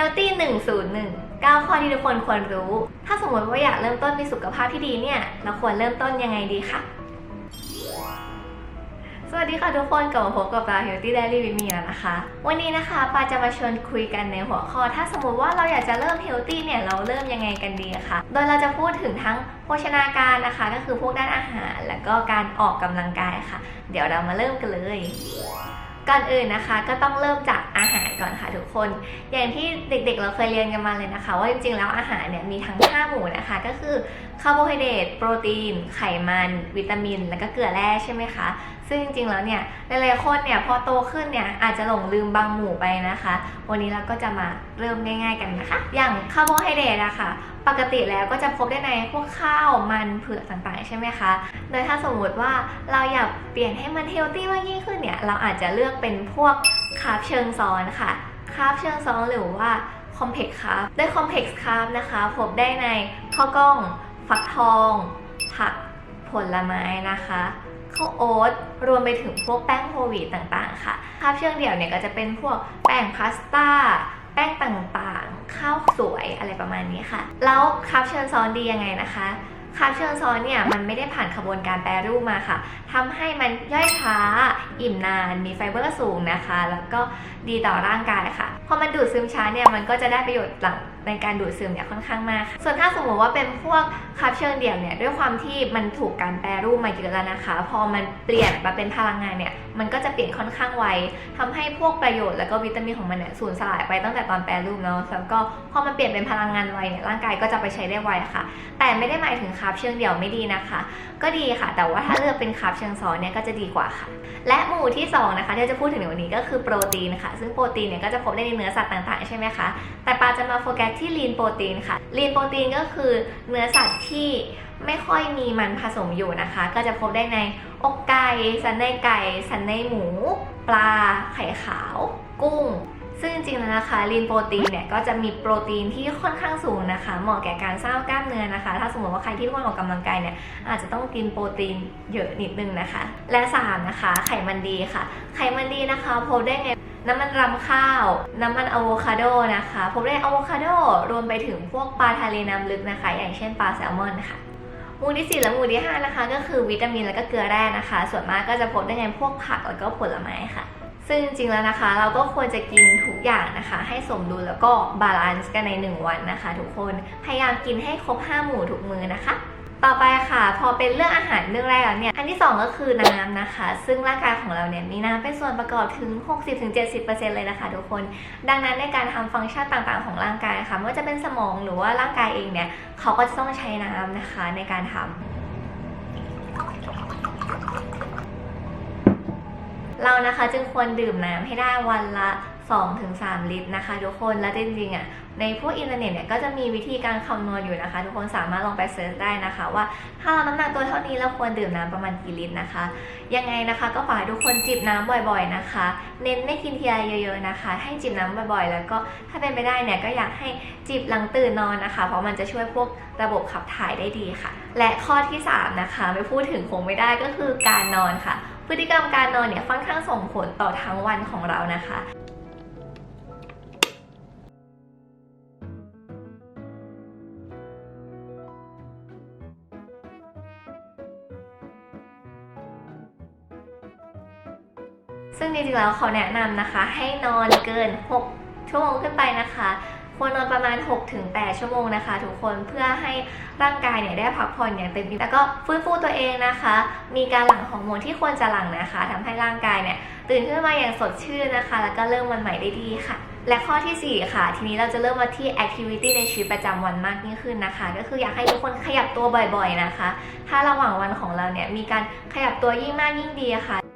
Healthy 101 9 ข้อที่ทุกคนควรรู้ ถ้าสมมติว่าอยากเริ่มต้นมีสุขภาพที่ดีเนี่ย เราควรเริ่มต้นยังไงดีคะสวัสดีค่ะทุกคนกลับมาพบกับปา Healthy Daily with me แล้วนะคะ วันนี้นะคะปาจะมาชวนคุยกันในหัวข้อ ถ้าสมมติว่าเราอยากจะเริ่ม Healthy เนี่ยเราเริ่มยังไงกันดีคะโดยเราจะพูดถึงทั้งโภชนาการนะคะ ก็คือพวกด้านอาหาร แล้วก็การออกกำลังกายค่ะ เดี๋ยวเรามาเริ่มกันเลยก่อนอื่นนะคะก็ต้องเริ่มจากอาหาร ก่อนค่ะทุกคน อย่างที่เด็กๆเราเคยเรียนกันมาเลยนะคะ ว่าจริงๆแล้วอาหารเนี่ยมีทั้ง 5 หมู่นะคะ ก็คือคาร์โบไฮเดรตโปรตีน ไขมัน วิตามิน แล้วก็เกลือแร่ใช่ไหมคะ ซึ่งจริงๆแล้วเนี่ยหลายๆคนเนี่ยพอโตขึ้นเนี่ยอาจจะหลงลืมบางหมู่ไปนะคะ วันนี้เราก็จะมาเริ่มง่าย ๆ กันนะคะ อย่างคาร์โบไฮเดรตอะค่ะปกติแล้วก็จะพบได้ในพวกข้าวมันเผือกต่างๆ ใช่ไหมคะ โดยถ้าสมมติว่าเราอยากเปลี่ยนให้มันเฮลตี้มากยิ่งขึ้นเนี่ย เราอาจจะเลือกเป็นพวก คาร์บเชิงซ้อนค่ะคาร์บเชิงซ้อนหรือว่าคอมเพล็กซ์คาร์บด้วยคอมเพล็กซ์คาร์บนะคะพบได้ในข้าวกล้อง ฟักทอง ผักผลไม้นะคะข้าวโอ๊ตรวมไปถึงพวกแป้งโฮวีตต่างๆ ค่ะคาร์บเชิงเดี่ยวเนี่ยก็จะเป็นพวกแป้งพาสต้าแป้งต่างๆ ข้าวสวยอะไรประมาณนี้ค่ะ แล้วคาร์บเชิงซ้อนดียังไงนะคะ คาร์บเชิงซ้อนเนี่ยมันไม่ได้ผ่านขบวนการแปรรูปมาค่ะทำให้มันย่อยช้า อิ่มนาน มีไฟเบอร์สูงนะคะ แล้วก็ดีต่อร่างกายค่ะ พอมันดูดซึมช้าเนี่ยมันก็จะได้ประโยชน์หลัง ในการดูดซึมเนี่ยค่อนข้างมากค่ะส่วนถ้าสมมติว่าเป็นพวกคาร์บเชิงเดี่ยวเนี่ยด้วยความที่มันถูกการแปรรูปมาเยอะแล้วนะคะ พอมันเปลี่ยนมาเป็นพลังงานเนี่ยมันก็จะเปลี่ยนค่อนข้างไวทำให้พวกประโยชน์แล้วก็วิตามินของมันเนี่ยสูญสลายไปตั้งแต่ตอนแปรรูปเนาะแล้วก็พอมันเปลี่ยนเป็นพลังงานไวเนี่ยร่างกายก็จะไปใช้ได้ไวค่ะ แต่ไม่ได้หมายถึงคาร์บเชิงเดี่ยวไม่ดีนะคะ ก็ดีค่ะ แต่ว่าถ้าเลือกเป็นคาร์บเชิงซ้อนเนี่ยก็จะดีกว่าค่ะ และหมู่ที่สองนะคะที่เราจะพูดถึงในวันนี้ก็คือโปรตีนค่ะ ซึ่งโปรตีนเนี่ยก็จะพบได้ในเนื้อสัตว์ต่างๆใช่ไหมคะแต่ปาจะมาโฟกัสที่ลีนโปรตีนค่ะลีนโปรตีนก็คือเนื้อสัตว์ที่ไม่ค่อยมีมันผสมอยู่นะคะ ก็จะพบได้ในอกไก่ สันในไก่ สันในหมู ปลา ไข่ขาว กุ้ง ซึ่งจริงๆแล้วนะคะลีนโปรตีนเนี่ยก็จะมีโปรตีนที่ค่อนข้างสูงนะคะ เหมาะแก่การสร้างกล้ามเนื้อนะคะ ถ้าสมมติว่าใครที่ว่างออกกำลังกายเนี่ยอาจจะต้องกินโปรตีนเยอะนิดนึงนะคะ และสามนะคะไขมันดีค่ะ ไขมันดีนะคะพบได้ไง น้ำมันรำข้าว น้ำมันอะโวคาโดนะคะพบได้อะโวคาโดรวมไปถึงพวกปลาทะเลน้ำลึกนะคะ อย่างเช่นปลาแซลมอนค่ะหมู่ที่ 4 และหมู่ที่ 5 นะคะ ก็คือวิตามินและก็เกลือแร่นะคะ ส่วนมากก็จะพบได้ในพวกผักแล้วก็ผลไม้ค่ะ ซึ่งจริงๆแล้วนะคะ เราก็ควรจะกินทุกอย่างนะคะ ให้สมดุลแล้วก็บาลานซ์กันใน 1 วันนะคะ ทุกคนพยายามกินให้ครบ 5 หมู่ทุกมื้อนะคะ ต่อไปค่ะ พอเป็นเรื่องอาหารเรื่องแรกแล้วเนี่ย อันที่ 2 ก็คือน้ำนะคะ ซึ่งร่างกายของเราเนี่ยมีน้ำเป็นส่วนประกอบถึง 60-70%เลยนะคะทุกคน ดังนั้นในการทำฟังก์ชันต่างๆของร่างกายค่ะไม่ว่าจะเป็นสมองหรือว่าร่างกายเองเนี่ยเขาก็จะต้องใช้น้ำนะคะในการทำเรานะคะจึงควรดื่มน้ำให้ได้วันละ 2-3 ลิตรนะคะ ทุกคนและจริงๆอะในพวกอินเทอร์เน็ตเนี่ยก็จะมีวิธีการคำนวณอยู่นะคะ ทุกคนสามารถลองไปเซิร์ชได้นะคะ ว่าถ้าเราน้ำหนักตัวเท่านี้เราควรดื่มน้ำประมาณกี่ลิตรนะคะ ยังไงนะคะก็ฝากทุกคนจิบน้ำบ่อยๆนะคะ เน้นไม่กินทีละเยอะๆนะคะ ให้จิบน้ำบ่อยๆ แล้วก็ถ้าเป็นไปได้เนี่ยก็อยากให้จิบหลังตื่นนอนนะคะ เพราะมันจะช่วยพวกระบบขับถ่ายได้ดีค่ะ และข้อที่สามนะคะไม่พูดถึงคงไม่ได้ก็คือการนอนค่ะ พฤติกรรมการนอนเนี่ยค่อนข้างส่งผลต่อทั้งวันของเรานะคะ ริงๆแล้วเขาแนะนำนะคะ ให้นอนเกิน 6 ชั่วโมงขึ้นไปนะคะควรนอนประมาณ 6-8 ชั่วโมงนะคะ ทุกคนเพื่อให้ร่างกายเนี่ยได้พักผ่อนอย่างเต็มที่แล้วก็ฟื้นฟูตัวเองนะคะ มีการหลั่งฮอร์โมนที่ควรจะหลั่งนะคะทำให้ร่างกายเนี่ยตื่นขึ้นมาอย่างสดชื่นนะคะ แล้วก็เริ่มวันใหม่ได้ดีค่ะ และข้อทีสี่4 ค่ะ ทีนี้เราจะเริ่มมาที่ activity ในชีวิตประจำวันมากยิ่งขึ้นนะคะ ก็คืออยากให้ทุกคนขยับตัวบ่อยๆนะคะ ถ้าระหว่างวันของเราเนี่ยมีการขยับตัวยิ่งมากยิ่งดีค่ะ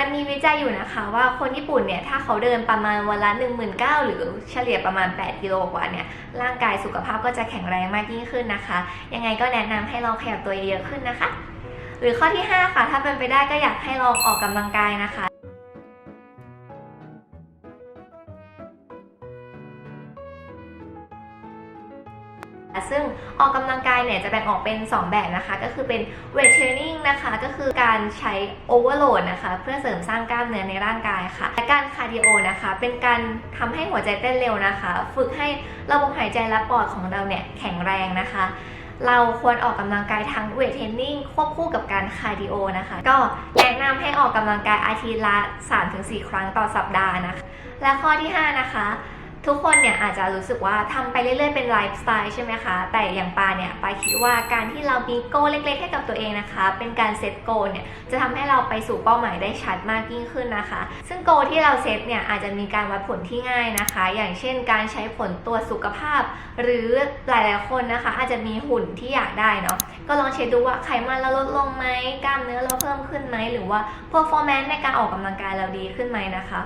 มันมีวิจัยอยู่นะคะว่าคนญี่ปุ่นเนี่ยถ้าเขาเดินประมาณวันละ1 9 0 0 0หรือเฉลี่ยประมาณ 8 กิโลกว่าเนี่ยร่างกายสุขภาพก็จะแข็งแรงมากยิ่งขึ้นนะคะ ยังไงก็แนะนำให้ลองขยับตัวเยอะขึ้นนะคะ หรือข้อที่ 5 ค่ะ ถ้าเป็นไปได้ก็อยากให้ลองออกกำลังกายนะคะ ซึ่งออกกำลังกายเนี่ยจะแบ่งออกเป็น 2 แบบนะคะ ก็คือเป็น weight training นะคะก็คือการใช้ overload นะคะ เพื่อเสริมสร้างกล้ามเนื้อในร่างกายค่ะและการคาร์ดิโอนะคะ เป็นการทำให้หัวใจเต้นเร็วนะคะ ฝึกให้ระบบหายใจและปอดของเราเนี่ยแข็งแรงนะคะ เราควรออกกำลังกายทั้งเวทเทรนนิ่งควบคู่กับการคาร์ดิโอนะคะ ก็แนะนำให้ออกกำลังกายอาทิตย์ละ 3-4 ครั้งต่อสัปดาห์นะคะ และข้อที่ 5 นะคะ ทุกคนเนี่ยอาจจะรู้สึกว่าทำไปเรื่อยๆเป็นไลฟ์สไตล์ใช่ไหมคะ แต่อย่างปาเนี่ยปาคิดว่าการที่เรามีโก้เล็กๆ ให้กับตัวเองนะคะ เป็นการเซตโก้เนี่ยจะทำให้เราไปสู่เป้าหมายได้ชัดมากยิ่งขึ้นนะคะ ซึ่งโก้ที่เราเซตเนี่ยอาจจะมีการวัดผลที่ง่ายนะคะ อย่างเช่น การใช้ผลตรวสุขภาพ หรือหลายๆคนนะคะ อาจจะมีหุ่นที่อยากได้เนาะก็ลองเช็คดูว่าไขมันเราลดลงไหมกล้ามเนื้อเราเพิ่มขึ้นไหมหรือว่า performance ในการออกกำลังกายเราดีขึ้นไหมนะคะ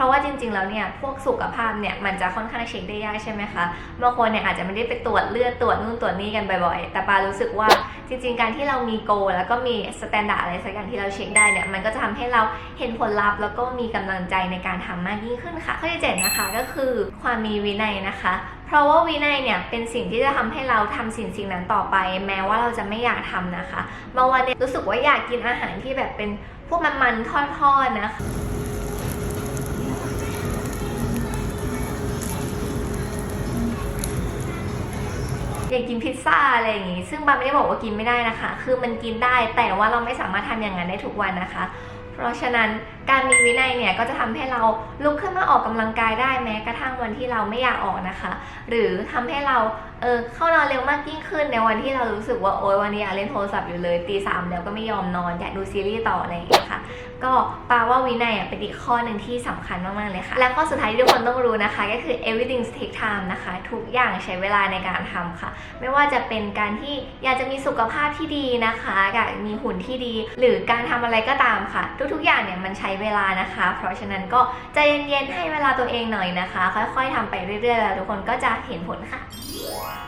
ราะว่าจริงๆแล้วเนี่ยพวกสุขภาพเนี่ยมันจะค่อนข้างเช็คได้ยากใช่ไหมคะบางคนเนี่ยอาจจะไม่ได้ไปตรวจเลือดตรวจนู่นตรวจนี่กันบ่อยๆ แต่ปารู้สึกว่าจริงๆ การที่เรามีโก แล้วก็มีสแตนดาร์ดอะไรสักอย่างที่เราเช็คได้เนี่ยมันก็จะทำให้เราเห็นผลลัพธ์แล้วก็มีกำลังใจในการทำมากยิ่งขึ้นค่ะข้อที่เจ็ดนะคะก็คือความมีวินัยนะคะเพราะว่าวินัยเนี่ยเป็นสิ่งที่จะทำให้เราทำสิ่งสิ่งนั้นต่อไป แม้ว่าเราจะไม่อยากทำนะคะบางวันเนี่ยรู้สึกว่าอยากกินอาหารที่แบบเป็นพวกมันๆทอดๆนะคะ อย่างกินพิซซ่าอะไรอย่างงี้ ซึ่งบาไม่ได้บอกว่ากินไม่ได้นะคะ คือมันกินได้แต่ว่าเราไม่สามารถทำอย่างนั้นได้ทุกวันนะคะ เพราะฉะนั้น การมีวินัยเนี่ยก็จะทำให้เราลุกขึ้นมาออกกำลังกายได้แม้กระทั่งวันที่เราไม่อยากออกนะคะ หรือทำให้เราเออเข้านอนเร็วมากยิ่งขึ้นในวันที่เรารู้สึกว่าโอ๊ยวันนี้อยากเล่นโทรศัพท์อยู่เลยตีสามแล้วก็ไม่ยอมนอนอยากดูซีรีส์ต่ออะไรอย่างเงี้ยค่ะก็ปาว่าวินัยเป็นอีกข้อหนึ่งที่สำคัญมากๆเลยค่ะ และข้อสุดท้ายที่ทุกคนต้องรู้นะคะ ก็คือ everything take time นะคะ ทุกอย่างใช้เวลาในการทำค่ะ ไม่ว่าจะเป็นการที่อยากจะมีสุขภาพที่ดีนะคะอยากมีหุ่นที่ดี หรือการทำอะไรก็ตามค่ะ ทุกๆอย่างเนี่ยมันใช้เวลานะคะ เพราะฉะนั้นก็ใจเย็นๆให้เวลาตัวเองหน่อยนะคะ ค่อยๆทำไปเรื่อยๆ แล้วทุกคนก็จะเห็นผลค่ะ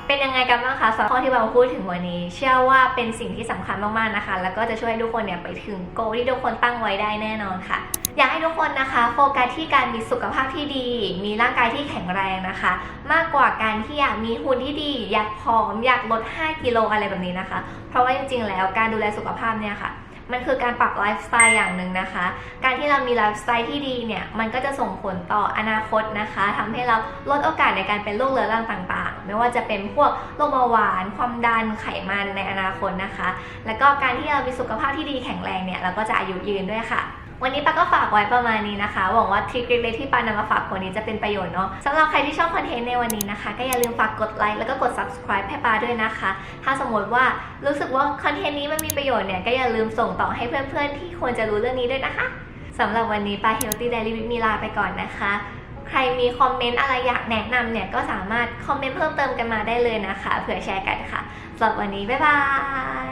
เป็นยังไงกันบ้างคะสำหรับข้อที่เราพูดถึงวันนี้ เชื่อว่าเป็นสิ่งที่สำคัญมากๆนะคะ แล้วก็จะช่วยให้ทุกคนเนี่ยไปถึงโกที่ทุกคนตั้งไว้ได้แน่นอนค่ะอยากให้ทุกคนนะคะโฟกัสที่การมีสุขภาพที่ดี มีร่างกายที่แข็งแรงนะคะ มากกว่าการที่อยากมีหุ่นที่ดี อยากผอม อยากลด 5 กิโลอะไรแบบนี้นะคะ เพราะว่าจริงๆ แล้วการดูแลสุขภาพเนี่ยค่ะ มันคือการปรับไลฟ์สไตล์อย่างหนึ่งนะคะ การที่เรามีไลฟ์สไตล์ที่ดีเนี่ยมันก็จะส่งผลต่ออนาคตนะคะทำให้เราลดโอกาสในการเป็นโรคเรื้อรังต่างๆ ไม่ว่าจะเป็นพวกโรคเบาหวาน ความดันไขมันในอนาคตนะคะ แล้วก็การที่เรามีสุขภาพที่ดีแข็งแรงเนี่ยเราก็จะอายุยืนด้วยค่ะ วันนี้ปาก็ฝากไว้ประมาณนี้นะคะ หวังว่าทริคเล็กๆที่ปานำมาฝากคนนี้จะเป็นประโยชน์เนาะสำหรับใครที่ชอบคอนเทนต์ในวันนี้นะคะ ก็อย่าลืมฝากกดไลค์แล้วก็กด subscribe ให้ปาด้วยนะคะ ถ้าสมมติว่ารู้สึกว่าคอนเทนต์นี้มันมีประโยชน์เนี่ยก็อย่าลืมส่งต่อให้เพื่อนๆ ที่ควรจะรู้เรื่องนี้ด้วยนะคะสำหรับวันนี้ปา Healthy Daily with มีลาไปก่อนนะคะใครมีคอมเมนต์อะไรอยากแนะนำเนี่ยก็สามารถคอมเมนต์เพิ่มเติมกันมาได้เลยนะคะ เผื่อแชร์กันค่ะสำหรับวันนี้ บ๊ายบาย